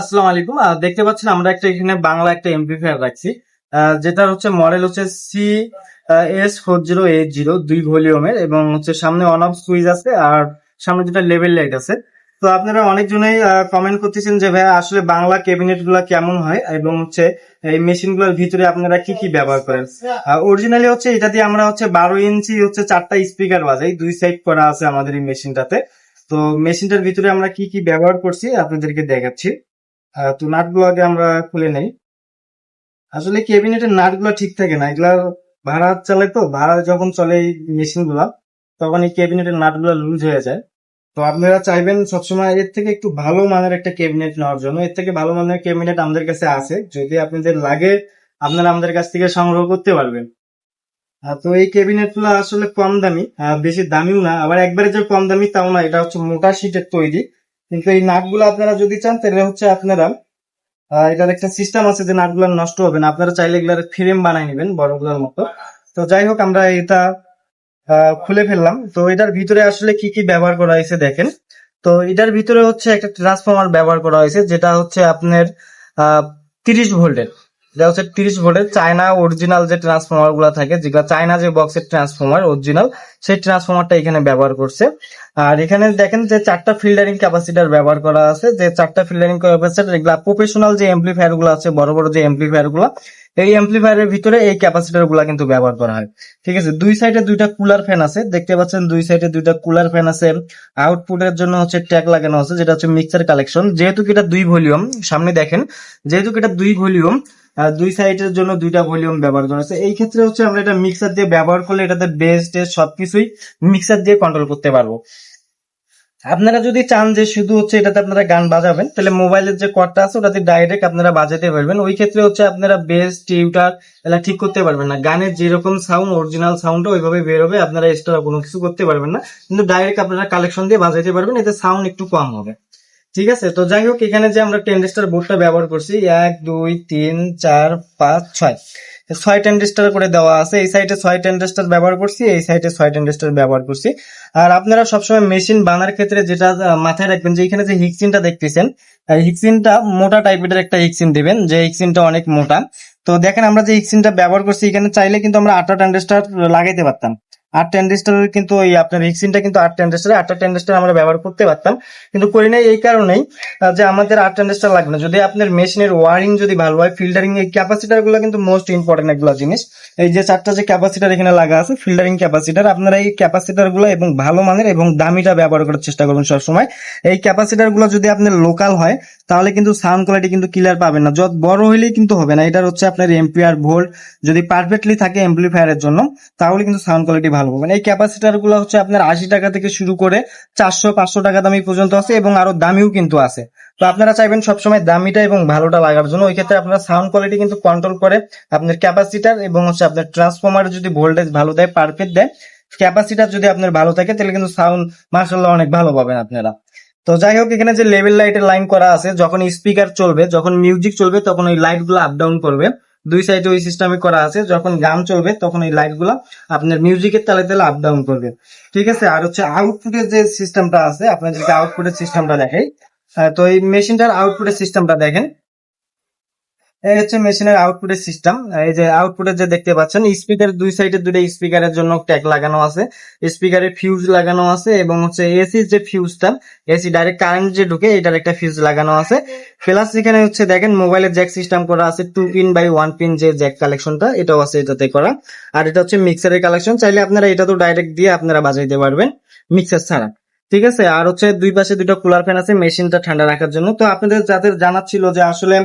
আসসালামু আলাইকুম। দেখতে পাচ্ছেন আমরা একটা এখানে বাংলা একটা এমপি এমপ্লিফায়ার রাখছি। যেটা হচ্ছে মডেল হচ্ছে C S four zero eight zero দুই ভলিউমের এবং হচ্ছে সামনে অন অফ সুইচ আছে, আর সামনে যেটা লেভেল লাইট আছে। তো আপনারা অনেকজনেই কমেন্ট করতেছেন যে ভাই আসলে বাংলা ক্যাবিনেটগুলা কেমন হয়, এবং হচ্ছে এই মেশিনগুলোর ভিতরে আপনারা কি কি ব্যবহার করেন? অরিজিনালি হচ্ছে এটা দিয়ে আমরা হচ্ছে বারো ইঞ্চি হচ্ছে চারটা স্পিকার বাজাই, দুই সাইড করা আছে আমাদের এই মেশিনটাতে তো মেশিনটার ভিতরে আমরা কি কি ব্যবহার করছি, আপনাদেরকে দেখাচ্ছি। তো নাটগুলো আগে আমরা খুলে নেই। আসলে ক্যাবিনেটের নাটগুলো ঠিক থাকে না, এগুলা ভাড়া চলে তো, ভাড়া যখন চলে এই মেশিনগুলা তখন এই ক্যাবিনেটের নাটগুলো লুজ হয়ে যায়। তো আপনারা চাইবেন সবসময় এর থেকে একটু ভালো মানের একটা ক্যাবিনেট নেওয়ার জন্য, এর থেকে ভালো মানের ক্যাবিনেট আমাদের কাছে আছে, যদি আপনাদের লাগে, আপনারা আমাদের কাছ থেকে সংগ্রহ করতে পারবেন। তো এই ক্যাবিনেটগুলো আসলে কম দামি বেশি দামিও না, আবার একবারে যে কম দামি তাও না, এটা হচ্ছে মোটা শীটের তৈরি। কিন্তু এই নাটগুলো আপনারা যদি চান, তাহলে হচ্ছে আপনারা এটার একটা সিস্টেম আছে যে নাটগুলো নষ্ট হবে না। আপনারা চাইলে এগুলার ফ্রেম বানাই নেবেন বড়গুলোর মতো। তো যাই হোক, আমরা এটা খুলে ফেললাম। তো এটার ভিতরে আসলে কি কি ব্যবহার করা হয়েছে দেখেন। তো এটার ভিতরে হচ্ছে একটা ট্রান্সফর্মার ব্যবহার করা হয়েছে, যেটা হচ্ছে আপনার, আহ, তিরিশ ভোল্টের। এটা হচ্ছে তিরিশ ভোল্টের চায়না অরিজিনাল যে ট্রান্সফর্মারগুলো থাকে, যেগুলো চায়না যে বক্সের ট্রান্সফর্মার অরিজিনাল সেই ট্রান্সফর্মারটা এখানে ব্যবহার করছে। আর এখানে দেখেন যে চারটা ফিল্টারিং ক্যাপাসিটার ব্যবহার করা আছে। যে চারটা ফিল্টারিং ক্যাপাসিটার এগুলা প্রফেশনাল যে এমপ্লিফায়ারগুলো আছে, বড় বড় যে এমপ্লিফায়ারগুলো, এই এমপ্লিফায়ারের ভিতরে এই ক্যাপাসিটারগুলা কিন্তু ব্যবহার করা হয়। ঠিক আছে? দুই সাইডে দুইটা কুলার ফ্যান আছে। দেখতে পাচ্ছেন দুই সাইডে দুইটা কুলার ফ্যান আছে। আউটপুটের জন্য হচ্ছে ট্যাগ লাগানো আছে, যেটা হচ্ছে মিক্সার কালেকশন যেহেতু এটা দুই ভলিউম সামনে দেখেন, যেহেতু এটা দুই ভলিউম দুই সাইডের জন্য দুইটা ভলিউম ব্যবহার করা আছে এই ক্ষেত্রে হচ্ছে আমরা এটা মিক্সার দিয়ে ব্যবহার করলে এটাতে বেস টেস সবকিছুই মিক্সার দিয়ে কন্ট্রোল করতে পারব। আপনারা যদি চান যে শুধু হচ্ছে এটাতে আপনারা গান বাজাবেন, তাহলে মোবাইলের যে কর্ডটা আছে ওটাতে ডাইরেক্ট আপনারা বাজাতে পারবেন। ওই ক্ষেত্রে হচ্ছে আপনারা বেস টিউটার এগুলা ঠিক করতে পারবেন না। গানের যেরকম সাউন্ড অরিজিনাল সাউন্ডটা ওইভাবে বেরোবে আপনারা এক্সট্রা কোনো কিছু করতে পারবেন না। কিন্তু ডাইরেক্ট আপনারা কালেকশন দিয়ে বাজাতে পারবেন, এতে সাউন্ড একটু কম হবে। ঠিক আছে? তো যাই হোক, এখানে যে আমরা টেন্ডেস্টার বোর্ডটা ব্যবহার করছি, এক, দুই, তিন, চার, পাঁচ, ছয়। ছয় টেন্ডেস্টার করে দেওয়া আছে। এই সাইডে ছয় টেন্ডেস্টার ব্যবহার করছি, এই সাইডে ছয় টেন্ডেস্টার ব্যবহার করছি। আর আপনারা সবসময় মেশিন বানার ক্ষেত্রে যেটা মাথায় রাখবেন যে এখানে যে হিক্সিনটা দেখতেছেন হিক্সিনটা মোটা টাইপের একটা হিক্সিন দিবেন, যে হিক্সিনটা অনেক মোটা। তো দেখেন, আমরা যে হিক্সিনটা ব্যবহার করছি, এখানে চাইলে কিন্তু আমরা আটটা টেন্ডেস্টার লাগাইতে পারতাম। আট টেন্ডেস্টারের কিন্তু এই আপনার হিক্সিনটা কিন্তু আট টেন্ডেস্টার আটটা টেন্ডেস্টার আমরা ব্যবহার করতে পারতাম। কিন্তু করি নাই এই কারণেই যে আমাদের আট টেন্ডেস্টার লাগবে না। যদি আপনার মেশিনের ওয়ারিং যদি ভালো হয় ফিল্টারিং এই ক্যাপাসিটারগুলো কিন্তু মোস্ট ইম্পর্টেন্ট এগুলো জিনিস। এই যে চারটা যে ক্যাপাসিটার এখানে লাগা আছে ফিল্টারিং ক্যাপাসিটার আপনারা এই ক্যাপাসিটারগুলো এবং ভালো মানের এবং দামিটা ব্যবহার করার চেষ্টা করবেন সবসময়। এই ক্যাপাসিটারগুলো যদি আপনার লোকাল হয়, তাহলে কিন্তু সাউন্ড কোয়ালিটি কিন্তু ক্লিয়ার পাবেন না। যত বড় হইলেই কিন্তু হবে না। এটার হচ্ছে আপনার এম্পিয়ার ভোল্ট যদি পারফেক্টলি থাকে এমপ্লিফায়ারের জন্য, তাহলে কিন্তু সাউন্ড কোয়ালিটি ভালো পাবেন এই ক্যাপাসিটারগুলো হচ্ছে আপনার আশি টাকা থেকে শুরু করে চারশো, পাঁচশো টাকা দামি পর্যন্ত আছে এবং আরও দামিও কিন্তু আছে। তো আপনারা চাইবেন সবসময় দামিটা এবং ভালোটা লাগার জন্য। ওই ক্ষেত্রে আপনারা সাউন্ড কোয়ালিটি কিন্তু কন্ট্রোল করে আপনার ক্যাপাসিটার এবং হচ্ছে আপনার ট্রান্সফর্মার যদি ভোল্টেজ ভালো দেয় পারফেক্ট দেয় ক্যাপাসিটার যদি আপনার ভালো থাকে, তাহলে কিন্তু সাউন্ড মার্শাল্লাহ অনেক ভালো পাবেন আপনারা। তো যাই হোক, এখানে যে লেভেল লাইটের লাইন করা আছে, যখন স্পিকার চলবে, যখন মিউজিক চলবে, তখন ওই লাইটগুলো আপ ডাউন করবে। দুই সাইডে ওই সিস্টেমে করা আছে। যখন গান চলবে তখন এই লাইটগুলো আপনার মিউজিকের তালে তালে আপ ডাউন করবে। ঠিক আছে? আর হচ্ছে আউটপুটের যে সিস্টেমটা আছে আপনার যদি আউটপুটের সিস্টেমটা আহ, তো এই মেশিনটার আউটপুটের সিস্টেমটা দেখেন। এই হচ্ছে মেশিনের আউটপুটের সিস্টেম এই যে আউটপুটের যে দেখতে পাচ্ছেন স্পিকার দুই সাইডে দুটো স্পিকারের জন্য ট্যাগ লাগানো আছে। স্পিকারে ফিউজ লাগানো আছে এবং হচ্ছে এসি যে ফিউজটা এসি ডাইরেক্ট কারেন্ট যে ঢুকে, এটার একটা ফিউজ লাগানো আছে। প্লাস এখানে হচ্ছে দেখেন মোবাইলের জ্যাক সিস্টেম করা আছে two pin by one pin যে জ্যাক কালেকশনটা এটাও আছে এটাতে করা। আর এটা হচ্ছে মিক্সারের কালেকশন চাইলে আপনারা এটা তো ডাইরেক্ট দিয়ে আপনারা বাজাইতে পারবেন মিক্সার ছাড়া। ঠিক আছে? আর হচ্ছে দুই পাশে দুটো কুলার ফ্যান আছে মেশিনটা ঠান্ডা রাখার জন্য। তো আপনাদের যাদের জানার ছিল যে আসলে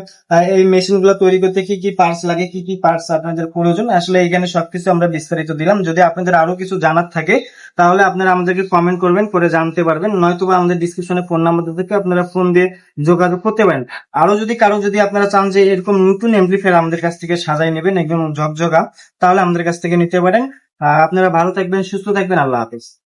এই মেশিনগুলো তৈরি করতে কি কি পার্টস লাগে, কি কি পার্টস আপনাদের প্রয়োজন, আসলে এখানে সবকিছু আমরা বিস্তারিত দিলাম। যদি আপনাদের আরও কিছু জানার থাকে, তাহলে আপনারা আমাদেরকে কমেন্ট করবেন করে জানতে পারবেন। নয়তো বা আমাদের ডিসক্রিপশনে ফোন নাম্বার থেকে আপনারা ফোন দিয়ে যোগাযোগ করতে পারেন। আরও যদি কারও যদি আপনারা চান যে এরকম নতুন এমপ্লিফায়ার আমাদের কাছ থেকে সাজাই নেবেন, একদম ঝকঝকা, তাহলে আমাদের কাছ থেকে নিতে পারেন। আপনারা ভালো থাকবেন, সুস্থ থাকবেন, আল্লাহ হাফিজ।